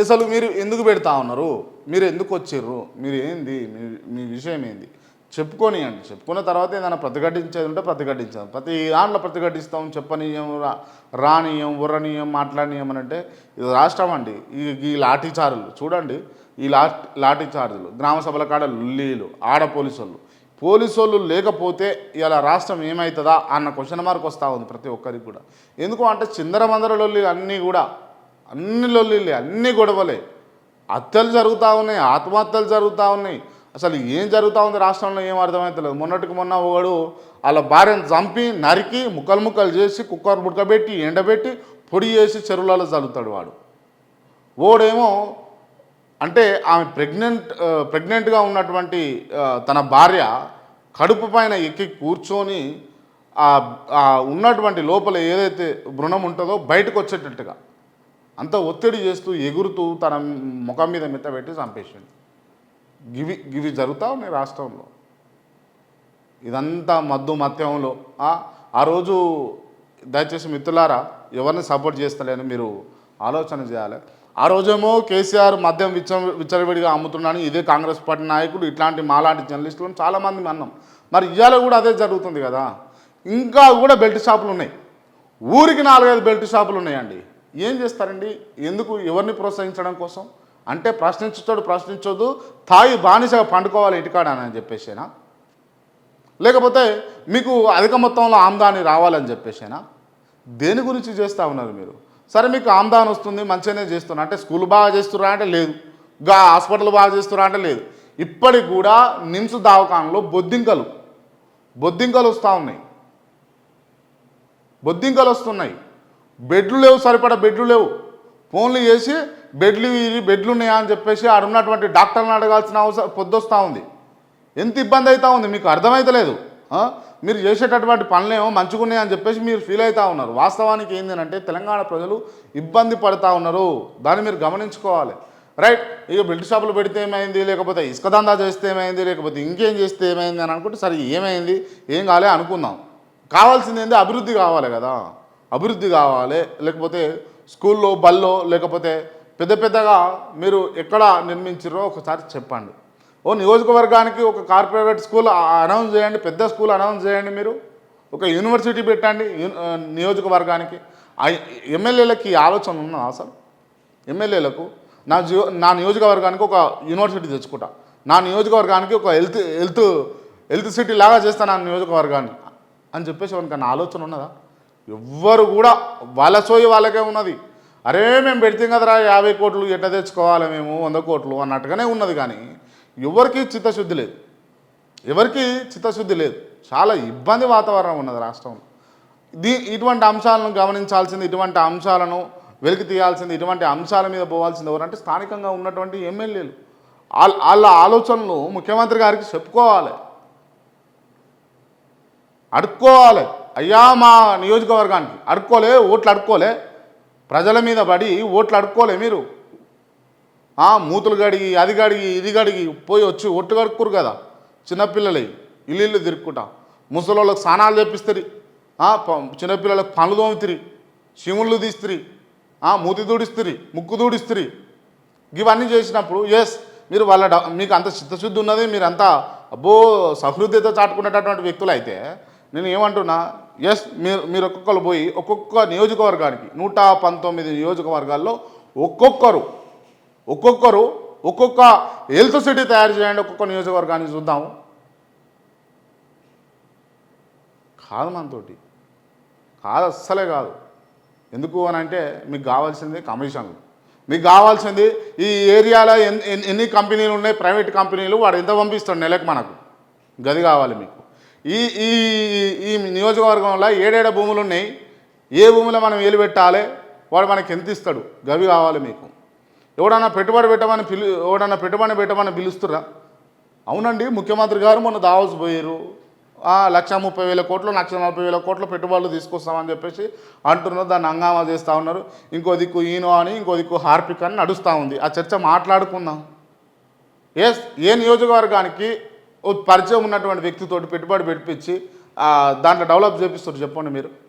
అసలు మీరు ఎందుకు పెడతా ఉన్నారు? మీరు ఎందుకు వచ్చిర్రు? మీరు ఏంది? మీ మీ విషయం ఏంది? చెప్పుకోనియండి. చెప్పుకున్న తర్వాత ఏదైనా ప్రతిఘటించేది ఉంటే ప్రతిఘటించాం ప్రతి దాంట్లో ప్రతిఘటిస్తాం చెప్పనీయం రా రానీయం ఉర్రనీయం మాట్లాడనీయం అని అంటే ఇది రాష్ట్రం అండి. ఈ ఈ లాఠీ చూడండి ఈ లాట్ లాఠీచార్జులు గ్రామ సభల కాడ లుల్లీలు ఆడ పోలీసు వాళ్ళు పోలీసు వాళ్ళు లేకపోతే ఇలా రాష్ట్రం ఏమవుతుందా అన్న క్వశ్చన్ మార్క్ వస్తూ ఉంది ప్రతి ఒక్కరికి కూడా. ఎందుకు అంటే చిందర అన్నీ కూడా అన్ని లొల్లిలే అన్ని గొడవలే. హత్యలు జరుగుతూ ఉన్నాయి ఆత్మహత్యలు జరుగుతూ ఉన్నాయి. అసలు ఏం జరుగుతూ ఉంది రాష్ట్రంలో ఏం అర్థమవుతలేదు మొన్నటికి మొన్న ఒకడు వాళ్ళ భార్యను చంపి నరికి ముక్కలు ముక్కలు చేసి కుక్కర్ ముడకబెట్టి ఎండబెట్టి పొడి చేసి చెరువులలో చల్లుతాడు వాడు. ఓడేమో అంటే ఆమె ప్రెగ్నెంట్ ప్రెగ్నెంట్గా ఉన్నటువంటి తన భార్య కడుపు పైన ఎక్కి కూర్చొని ఉన్నటువంటి లోపల ఏదైతే బృణం ఉంటుందో బయటకు వచ్చేటట్టుగా. అంత ఒత్తిడి చేస్తూ ఎగురుతూ తన ముఖం మీద మెత్తబెట్టి చంపేసింది గివి గివి జరుగుతూ ఉన్నాయి రాష్ట్రంలో. ఇదంతా మద్దు మత్యంలో ఆ, రోజు దయచేసి మిత్రులారా ఎవరిని సపోర్ట్ చేస్తలేని మీరు ఆలోచన చేయాలి. ఆ రోజేమో కేసీఆర్ మద్యం విచ్చ విచ్చలవిడిగా అమ్ముతున్నాను ఇదే కాంగ్రెస్ పార్టీ నాయకుడు ఇట్లాంటి మాలాంటి జర్నలిస్టులను చాలామంది అన్నాం. మరి ఇవాళ కూడా అదే జరుగుతుంది కదా. ఇంకా కూడా బెల్ట్ షాపులు ఉన్నాయి. ఊరికి నాలుగైదు బెల్ట్ షాపులు ఉన్నాయండి. ఏం చేస్తారండి? ఎందుకు ఎవరిని ప్రోత్సహించడం కోసం? అంటే ప్రశ్నించుతాడు ప్రశ్నించొద్దు. తాయి బానిసగా పండుకోవాలి ఇంటికాడ చెప్పేసేనా? లేకపోతే మీకు అధిక మొత్తంలో ఆమ్దాని రావాలని చెప్పేసేనా? దేని గురించి చేస్తూ ఉన్నారు మీరు? సరే మీకు ఆమ్దాన్ వస్తుంది మంచిగానే చేస్తున్నా అంటే స్కూల్ బాగా చేస్తున్నా అంటే లేదు. గా హాస్పిటల్ బాగా చేస్తున్నా అంటే లేదు. ఇప్పటికి కూడా నిమ్స్ దవాఖానలో బొద్దింకలు. బొద్దింకలు వస్తూ ఉన్నాయి. బొద్దింకలు వస్తున్నాయి. బెడ్లు లేవు సరిపడా బెడ్లు లేవు. ఫోన్లు చేసి బెడ్లు బెడ్లు ఉన్నాయా అని చెప్పేసి ఆడ ఉన్నటువంటి డాక్టర్ని అడగాల్సిన అవసరం పొద్దొస్తూ ఉంది. ఎంత ఇబ్బంది అవుతా ఉంది మీకు అర్థమవుతలేదు మీరు చేసేటటువంటి పనులేమో మంచుకున్నాయి అని చెప్పేసి మీరు ఫీల్ అవుతా ఉన్నారు. వాస్తవానికి ఏంటంటే తెలంగాణ ప్రజలు ఇబ్బంది పడుతూ ఉన్నారు. దాన్ని మీరు గమనించుకోవాలి. రైట్ ఇక బిల్డ్ షాపులు పెడితే ఏమైంది? లేకపోతే ఇసుక దందా చేస్తే ఏమైంది? లేకపోతే ఇంకేం చేస్తే ఏమైంది అని అనుకుంటే సరే ఏమైంది? ఏం కాలే అనుకుందాం. కావాల్సింది ఏంది? అభివృద్ధి కావాలి కదా. అభివృద్ధి కావాలి లేకపోతే స్కూల్లో బల్లో లేకపోతే పెద్ద పెద్దగా మీరు ఎక్కడ నిర్మించారో ఒకసారి చెప్పండి. ఓ నియోజకవర్గానికి ఒక కార్పొరేట్ స్కూల్ అనౌన్స్ చేయండి పెద్ద స్కూల్ అనౌన్స్ చేయండి మీరు. ఒక యూనివర్సిటీ పెట్టండి నియోజకవర్గానికి. ఆ ఎమ్మెల్యేలకి ఆలోచన ఉన్నదా అసలు? ఎమ్మెల్యేలకు నా జియో నా నియోజకవర్గానికి ఒక యూనివర్సిటీ తెచ్చుకుంటా. నా నియోజకవర్గానికి ఒక హెల్త్ హెల్త్ హెల్త్ సిటీ లాగా చేస్తాను నా నియోజకవర్గాన్ని. అని చెప్పేసి ఎవరికన్నా ఆలోచన ఉన్నదా? ఎవ్వరు కూడా వాళ్ళ సోయి వాళ్ళకే ఉన్నది. అరే మేము పెడితే కదరా యాభై కోట్లు ఎట్ట తెచ్చుకోవాలి మేము? వంద కోట్లు అన్నట్టుగానే ఉన్నది కానీ ఎవరికి చిత్తశుద్ధి లేదు. ఎవరికి చిత్తశుద్ధి లేదు. చాలా ఇబ్బంది వాతావరణం ఉన్నది రాష్ట్రంలో. దీ ఇటువంటి అంశాలను గమనించాల్సింది ఇటువంటి అంశాలను వెలికి తీయాల్సింది ఇటువంటి అంశాల మీద పోవాల్సింది ఎవరంటే స్థానికంగా ఉన్నటువంటి ఎమ్మెల్యేలు. వాళ్ళ వాళ్ళ ఆలోచనలు ముఖ్యమంత్రి గారికి చెప్పుకోవాలి. అడుక్కోవాలి. అయ్యా మా నియోజకవర్గానికి అడుక్కోలే ఓట్లు అడుక్కోలే. ప్రజల మీద పడి ఓట్లు అడుక్కోలే మీరు. మూతులు గడిగి అది గడిగి ఇది గడిగి పోయి వచ్చి ఒట్టు కడుక్కురు కదా. చిన్నపిల్లలే ఇల్లు ఇల్లు తిరుక్కుంటా. ముసలోళ్ళకి స్నానాలు చేపిస్తారు. చిన్నపిల్లలకు పనులు తోముతిరి. శివుళ్ళు తీస్తురి. మూతి దూడిస్తురి ముక్కు దూడిస్తురి. ఇవన్నీ చేసినప్పుడు ఎస్ మీరు వాళ్ళ మీకు అంత చిత్తశుద్ధి ఉన్నది మీరు అంత అబ్బో సహృదయత చాటుకునేటటువంటి వ్యక్తులు అయితే నేను ఏమంటున్నా ఎస్ మీరు మీరు ఒక్కొక్కరు పోయి ఒక్కొక్క నియోజకవర్గానికి నూట పంతొమ్మిది నియోజకవర్గాల్లో ఒక్కొక్కరు ఒక్కొక్కరు ఒక్కొక్క హెల్త్ సిటీ తయారు చేయండి ఒక్కొక్క నియోజకవర్గాన్ని చూద్దాము. కాదు మనతోటి. కాదు అస్సలే కాదు. ఎందుకు అని అంటే మీకు కావాల్సింది కమిషన్లు. మీకు కావాల్సింది ఈ ఏరియాలో ఎన్ని కంపెనీలు ఉన్నాయి ప్రైవేట్ కంపెనీలు వాడు ఎంత పంపిస్తాడు నెలకు మనకు? గది కావాలి మీకు. ఈ ఈ ఈ నియోజకవర్గంలో ఏడేడ భూములు ఉన్నాయి? ఏ భూమిలో మనం ఏలు పెట్టాలి? వాడు మనకి ఎంత ఇస్తాడు? గవి కావాలి మీకు. ఎవడన్నా పెట్టుబడి పెట్టమని పిలు ఎవడన్నా పెట్టుబడి పెట్టమని పిలుస్తురా అవునండి ముఖ్యమంత్రి గారు మొన్న దావోస్ పోయారు లక్ష ముప్పై వేల కోట్లు లక్ష నలభై వేల కోట్లు పెట్టుబడులు తీసుకొస్తామని చెప్పేసి అంటున్నారు. దాన్ని హంగామా చేస్తూ ఉన్నారు. ఇంకో దిక్కు ఈనో అని ఇంకో దిక్కు హార్పిక్ అని నడుస్తూ ఉంది. ఆ చర్చ మాట్లాడుకుందాం. ఏ ఏ నియోజకవర్గానికి ఓ పరిచయం ఉన్నటువంటి వ్యక్తితోటి పెట్టుబడి పెట్టించి దాంట్లో డెవలప్ చేపిస్తారు చెప్పండి మీరు.